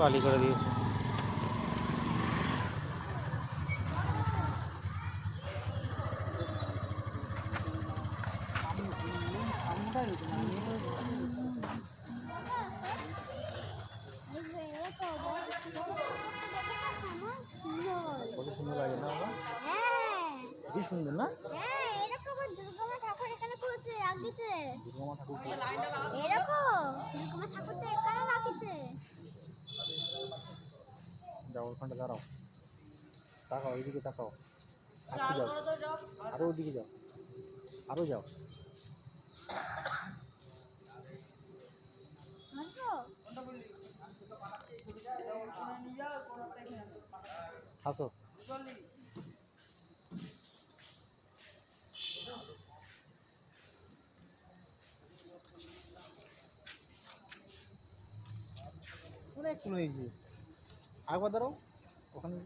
বালি করে দিয়েছে। কত সুন্দর লাগে না না? ঠাকুর এরকম দুর্গমা ঠাকুর তো এখানে রাখিছে যাও ওখানটা দাঁড়াও। তাকাও এইদিকে তাকাও। যাও আরও ওদিকে যাও। আরও যাও। হাসো। অনেক কোনো এই যে একবার দাঁড়াও ওখানে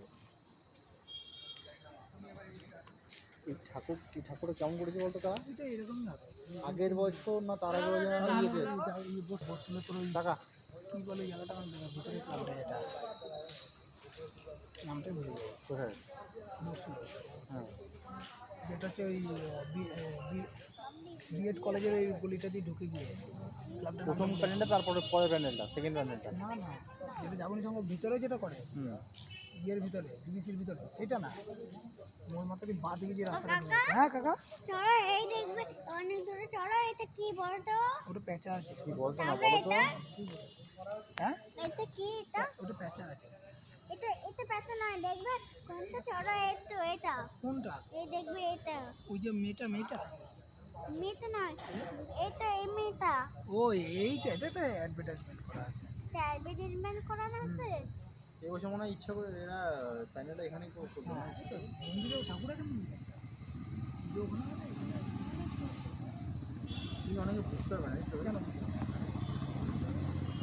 এই ঠাকুর এই ঠাকুরটা কেমন করেছে বলতো কারা এটা আগের বছর না তার আগের বছর টাকা কি বলে জায়গাটা? ভিতরে ক্লাবটা যেটা নামটাই ভুলে যাব কোথায়? হ্যাঁ। যেটা হচ্ছে ওই বিএড কলেজের ওই গলিটা দিয়ে ঢুকে গিয়ে প্রথম প্যান্ডেলটা তারপরে পরের প্যান্ডেলটা সেকেন্ড প্যান্ডেলটা না না যেটা যাবনি সঙ্গে ভিতরে যেটা করে ইয়ের ভিতরে ডিবিসির ভিতরে সেটা না। মোর মাথা দিয়ে বাঁ দিকে যে রাস্তাটা হ্যাঁ কাকা? চড়ো এই দেখবে অনেক দূরে চড়ো এটা কি বলতো? ওটা প্যাঁচা আছে। কি বলতো না তারপরে বলো তো হ্যাঁ? এটা কি এটা? ওটা প্যাঁচা আছে। এটা এটা পেতে নয় দেখবে? একটু এটা কোনটা? এই দেখবে এটা ওই যে মেয়েটা মেয়েটা? মেয়েটা নয় এটা এই মেয়েটা। ও এইটা এটা একটা অ্যাডভার্টাইজমেন্ট করা আছে। অ্যাডভার্টাইজমেন্ট করানো আছে? এবছর মনে হয় ইচ্ছা করে এরা প্যান্ডেলটা এখানেই করতো হ্যাঁ ঠিক আছে। মন্দিরে ঠাকুর আছে মন্দিরে? ওখানে এখানে আছে। কিন্তু অনেকে বুঝতে পারবে না এই তো। কেন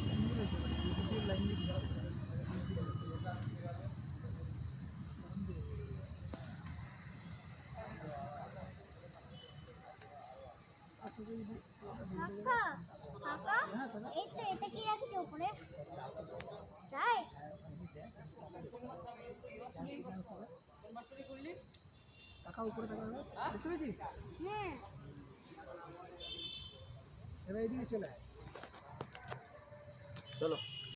মন্দিরে আছে, বিদ্যুতের লাইন দিয়ে ঘেরা। কাকা কাকা এই তো এটা কি রাখছে উপরে তাই টাকা উপরে টাকা দেখতে পেয়েছিস? হ্যাঁ। এবার চলে চলো।